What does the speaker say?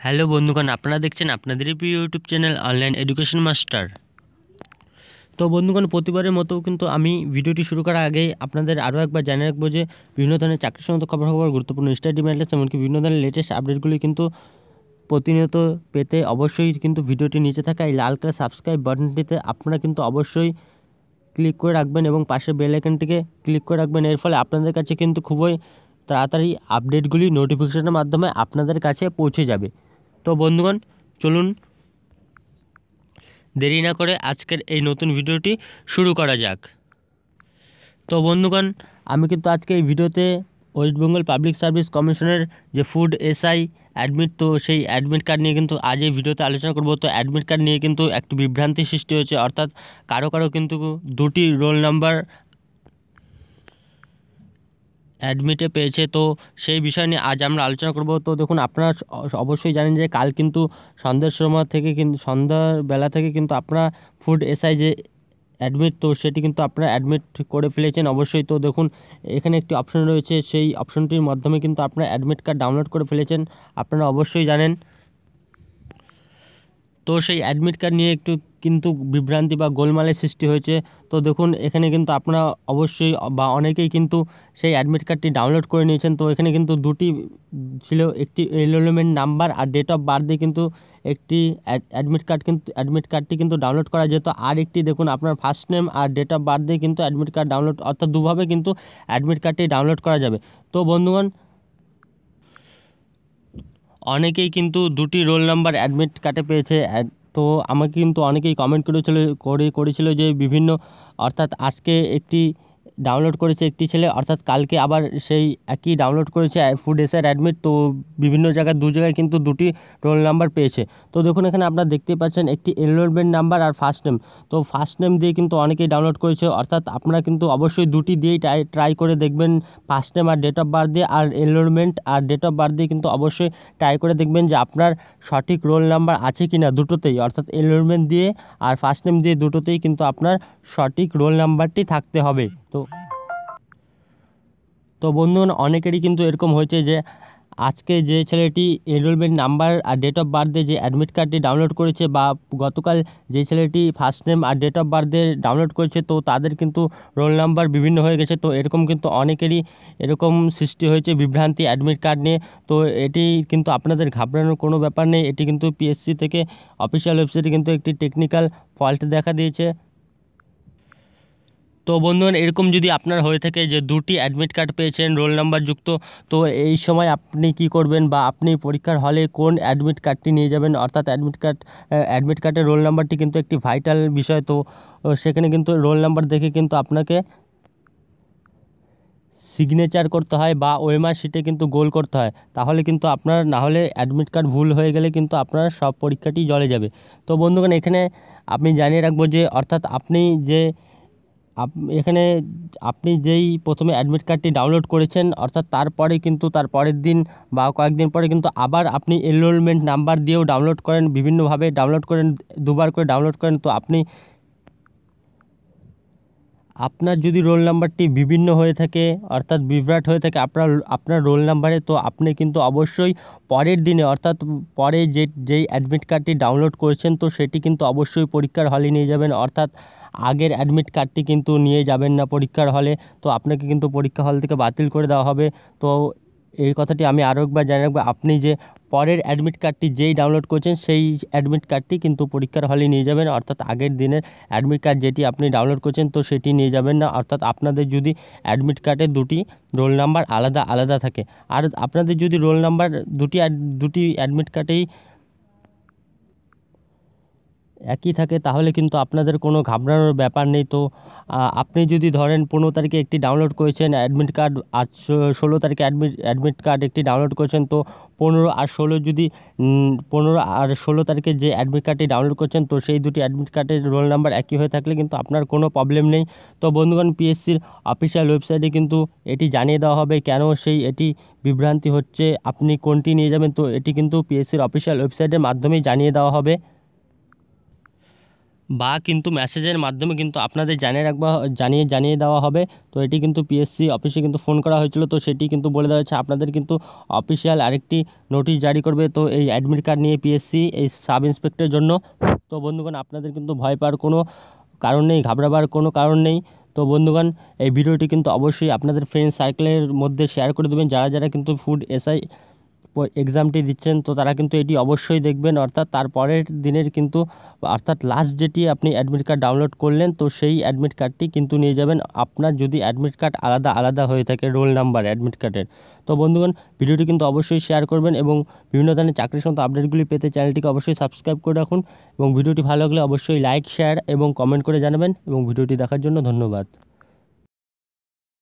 Hello বন্ধুগণ, আপনারা দেখছেন আপনাদেরই প্রিয় YouTube channel online education master তো বন্ধুগণ, প্রতিবারের মতো কিন্তু আমি ভিডিওটি শুরু করার আগে আপনাদের আরও একবার জানিয়ে রাখব যে বিভিন্ন ধরনের চাকরি সংক্রান্ত খবর খবর গুরুত্বপূর্ণ স্টাডি ম্যাটার্স এমনকি বিভিন্ন ধরনের লেটেস্ট আপডেটগুলি কিন্তু প্রতিনিয়ত পেতে অবশ্যই কিন্তু ভিডিওটি নিচে থাকা এই লাল কালার সাবস্ক্রাইব বাটনটিতে আপনারা কিন্তু অবশ্যই ক্লিক করে রাখবেন এবং পাশে বেল আইকনটিকে ক্লিক করে রাখবেন। এর ফলে আপনাদের কাছে কিন্তু খুবই তাড়াতাড়ি আপডেটগুলি নোটিফিকেশনের মাধ্যমে আপনাদের কাছে পৌঁছে যাবে। তো বন্ধুগণ, চলুন দেরি না করে আজকের এই নতুন ভিডিওটি শুরু করা যাক। তো বন্ধুগণ, আমি কিন্তু আজকে এই ভিডিওতে ওয়েস্ট বেঙ্গল পাবলিক সার্ভিস কমিশনের যে ফুড এসআই অ্যাডমিট তো সেই অ্যাডমিট কার্ড নিয়ে কিন্তু আজ এই ভিডিওতে আলোচনা করব। তো অ্যাডমিট কার্ড নিয়ে কিন্তু একটি বিভ্রান্তি সৃষ্টি হয়েছে। অর্থাৎ কারও কারও কিন্তু দুটি রোল নাম্বার অ্যাডমিটে পেয়েছে। তো সেই বিষয় নিয়ে আজ আমরা আলোচনা করব। তো দেখুন, আপনারা অবশ্যই জানেন যে কাল কিন্তু সন্ধ্যার সময় থেকে কিন্তু সন্ধ্যার বেলা থেকে কিন্তু আপনারা ফুড এসআই যে অ্যাডমিট তো সেটি কিন্তু আপনারা অ্যাডমিট করে ফেলেছেন অবশ্যই। তো দেখুন, এখানে একটি অপশন রয়েছে। সেই অপশনটির মাধ্যমে কিন্তু আপনারা অ্যাডমিট কার্ড ডাউনলোড করে ফেলেছেন। আপনারা অবশ্যই জানেন। তো সেই অ্যাডমিট কার্ড নিয়ে একটু কিন্তু বিভ্রান্তি বা গোলমালের সৃষ্টি হয়েছে। তো দেখুন, এখানে কিন্তু আপনারা অবশ্যই বা অনেকেই কিন্তু সেই অ্যাডমিট কার্ডটি ডাউনলোড করে নিয়েছেন। তো এখানে কিন্তু দুটি ছিল, একটি এনরোলমেন্ট নাম্বার আর ডেট অফ বার্থ দিয়ে কিন্তু একটি অ্যাডমিট কার্ড কিন্তু অ্যাডমিট কার্ডটি কিন্তু ডাউনলোড করা যেত। আর একটি দেখুন, আপনার ফার্স্ট নেম আর ডেট অফ বার্থ দিয়ে কিন্তু অ্যাডমিট কার্ড ডাউনলোড অর্থাৎ দুভাবে কিন্তু অ্যাডমিট কার্ডটি ডাউনলোড করা যাবে। তো বন্ধুগণ, অনেকেই কিন্তু দুটি রোল নাম্বার অ্যাডমিট কার্ডে পেয়েছে। তো আমাকে কিন্তু অনেকেই কমেন্ট করেছিল করে করেছিল যে বিভিন্ন অর্থাৎ আজকে একটি ডাউনলোড করেছে একটি ছেলে, অর্থাৎ কালকে আবার সেই একই ডাউনলোড করেছে ফুড এসআর অ্যাডমিট তো বিভিন্ন জায়গায়, দু জায়গায় কিন্তু দুটি রোল নাম্বার পেয়েছে। তো দেখুন, এখানে আপনারা দেখতে পাচ্ছেন একটি এনরোলমেন্ট নাম্বার আর ফার্স্ট নেম তো ফার্স্ট নেম দিয়ে কিন্তু অনেকেই ডাউনলোড করেছে, অর্থাৎ আপনারা কিন্তু অবশ্যই দুটি দিয়েই ট্রাই করে দেখবেন ফার্স্ট নেম আর ডেট অফ বার্থ দিয়ে, আর এনরোলমেন্ট আর ডেট অফ বার্থ দিয়ে কিন্তু অবশ্যই ট্রাই করে দেখবেন যে আপনার সঠিক রোল নাম্বার আছে কি না দুটোতেই, অর্থাৎ এনরোলমেন্ট দিয়ে আর ফার্স্ট নেম দিয়ে দুটোতেই কিন্তু আপনার সঠিক রোল নাম্বারটি থাকতে হবে। তো তো বন্ধুগণ, অনেকেরই কিন্তু এরকম হয়েছে যে, আজকে যে ছেলেটি এনরোলমেন্ট নাম্বার আর ডেট অফ বার্থে যে অ্যাডমিট কার্ডটি ডাউনলোড করেছে বা গতকাল যে ছেলেটি ফার্স্ট নেম আর ডেট অফ বার্থে ডাউনলোড করেছে, তো তাদের কিন্তু রোল নাম্বার বিভিন্ন হয়ে গেছে। তো এরকম কিন্তু অনেকেরই এরকম সৃষ্টি হয়েছে বিভ্রান্তি অ্যাডমিট কার্ড নিয়ে। তো এটি কিন্তু আপনাদের ঘাবড়ানোর কোনো ব্যাপার নেই। এটি কিন্তু পিএসসি থেকে অফিসিয়াল ওয়েবসাইটে কিন্তু একটি টেকনিক্যাল ফল্ট দেখা দিয়েছে। তো বন্ধুগণ, এরকম যদি আপনার হয়ে থাকে যে দুটি অ্যাডমিট কার্ড পেয়েছেন রোল নাম্বার যুক্ত, তো এই সময় আপনি কি করবেন বা আপনি পরীক্ষার হলে কোন অ্যাডমিট কার্ডটি নিয়ে যাবেন? অর্থাৎ অ্যাডমিট কার্ড অ্যাডমিট কার্ডের রোল নাম্বারটি কিন্তু একটি ভাইটাল বিষয়। তো সেখানে কিন্তু রোল নাম্বার দেখে কিন্তু আপনাকে সিগনেচার করতে হয় বা ওএমআর শিটে কিন্তু গোল করতে হয়। তাহলে কিন্তু আপনার, না হলে অ্যাডমিট কার্ড ভুল হয়ে গেলে কিন্তু আপনার সব পরীক্ষাটি জলে যাবে। তো বন্ধুগণ, এখানে আপনি জানিয়ে রাখব যে, অর্থাৎ আপনি যে এখানে আপনি যেই প্রথমে অ্যাডমিট কার্ডটি ডাউনলোড করেছেন, অর্থাৎ তারপরে কিন্তু তার পরের দিন বা কয়েকদিন পরে কিন্তু আবার আপনি এনরোলমেন্ট নাম্বার দিয়েও ডাউনলোড করেন, বিভিন্নভাবে ডাউনলোড করেন, দুবার করে ডাউনলোড করেন, তো আপনি আপনার যদি রোল নাম্বারটি বিভিন্ন হয়ে থাকে, অর্থাৎ বিভ্রাট হয়ে থাকে আপনার আপনার রোল নাম্বারে, তো আপনি কিন্তু অবশ্যই পরের দিনে, অর্থাৎ পরে যে, যেই অ্যাডমিট কার্ডটি ডাউনলোড করেছেন, তো সেটি কিন্তু অবশ্যই পরীক্ষার হলে নিয়ে যাবেন। অর্থাৎ আগের অ্যাডমিট কার্ডটি কিন্তু নিয়ে যাবেন না পরীক্ষার হলে, তো আপনাকে কিন্তু পরীক্ষা হল থেকে বাতিল করে দেওয়া হবে। তো এই কথাটি আমি আরও একবার জানিয়ে রাখব। আপনি যে পরের অ্যাডমিট কার্ডটি যেই ডাউনলোড করছেন, সেই অ্যাডমিট কার্ডটি কিন্তু পরীক্ষার হলে নিয়ে যাবেন। অর্থাৎ আগের দিনের অ্যাডমিট কার্ড যেটি আপনি ডাউনলোড করছেন, তো সেটি নিয়ে যাবেন না। অর্থাৎ আপনাদের যদি অ্যাডমিট কার্ডে দুটি রোল নাম্বার আলাদা আলাদা থাকে, আর আপনাদের যদি রোল নাম্বার দুটি দুটি অ্যাডমিট কার্ডেই একই থাকে, তাহলে কিন্তু আপনাদের কোনো ঘাবড়ানোর ব্যাপার নেই। তো আপনি যদি ধরেন পনেরো তারিখে একটি ডাউনলোড করেছেন অ্যাডমিট কার্ড আজ ষোলো তারিখে অ্যাডমিট অ্যাডমিট কার্ড একটি ডাউনলোড করেছেন, তো পনেরো আর ষোলো যদি পনেরো আর ষোলো তারিখে যে অ্যাডমিট কার্ডটি ডাউনলোড করছেন, তো সেই দুটি অ্যাডমিট কার্ডের রোল নাম্বার একই হয়ে থাকলে কিন্তু আপনার কোনো প্রবলেম নেই। তো বন্ধুগণ পিএসসির অফিসিয়াল ওয়েবসাইটে কিন্তু এটি জানিয়ে দেওয়া হবে কেন সেই, এটি বিভ্রান্তি হচ্ছে। আপনি কোনটি নিয়ে যাবেন, তো এটি কিন্তু পিএসসির অফিসিয়াল ওয়েবসাইটের মাধ্যমেই জানিয়ে দেওয়া হবে। বা কিন্তু মেসেজের মাধ্যমে কিন্তু আপনাদের জানিয়ে রাখবা, জানিয়ে জানিয়ে দেওয়া হবে। তো এটি কিন্তু পিএসসি অফিসে কিন্তু ফোন করা হয়েছিল। তো সেটি কিন্তু বলে দেওয়া হয়েছে, আপনাদের কিন্তু অফিসিয়াল আরেকটি নোটিশ জারি করবে। তো এই অ্যাডমিট কার্ড নিয়ে পিএসসি এই সাব ইন্সপেক্টরের জন্য। তো বন্ধুগণ, আপনাদের কিন্তু ভয় পাওয়ার কোনো কারণ নেই, ঘাবড়াবার কোনো কারণ নেই। তো বন্ধুগণ, এই ভিডিওটি কিন্তু অবশ্যই আপনাদের ফ্রেন্ড সার্কেলের মধ্যে শেয়ার করে দেবেন। যারা যারা কিন্তু ফুড এসআই এক্সামটি দিচ্ছেন, তো তারা কিন্তু এটি অবশ্যই দেখবেন। অর্থাৎ তারপরের দিনের কিন্তু, অর্থাৎ লাস্ট যেটি আপনি অ্যাডমিট কার্ড ডাউনলোড করলেন, তো সেই অ্যাডমিট কার্ডটি কিন্তু নিয়ে যাবেন। আপনার যদি অ্যাডমিট কার্ড আলাদা আলাদা হয়ে থাকে রোল নাম্বার অ্যাডমিট কার্ডের তো বন্ধুগণ, ভিডিওটি কিন্তু অবশ্যই শেয়ার করবেন এবং বিভিন্ন ধরনের চাকরির সংক্রান্ত আপডেটগুলি পেতে চ্যানেলটিকে অবশ্যই সাবস্ক্রাইব করে রাখুন এবং ভিডিওটি ভালো লাগলে অবশ্যই লাইক শেয়ার এবং কমেন্ট করে জানাবেন এবং ভিডিওটি দেখার জন্য ধন্যবাদ।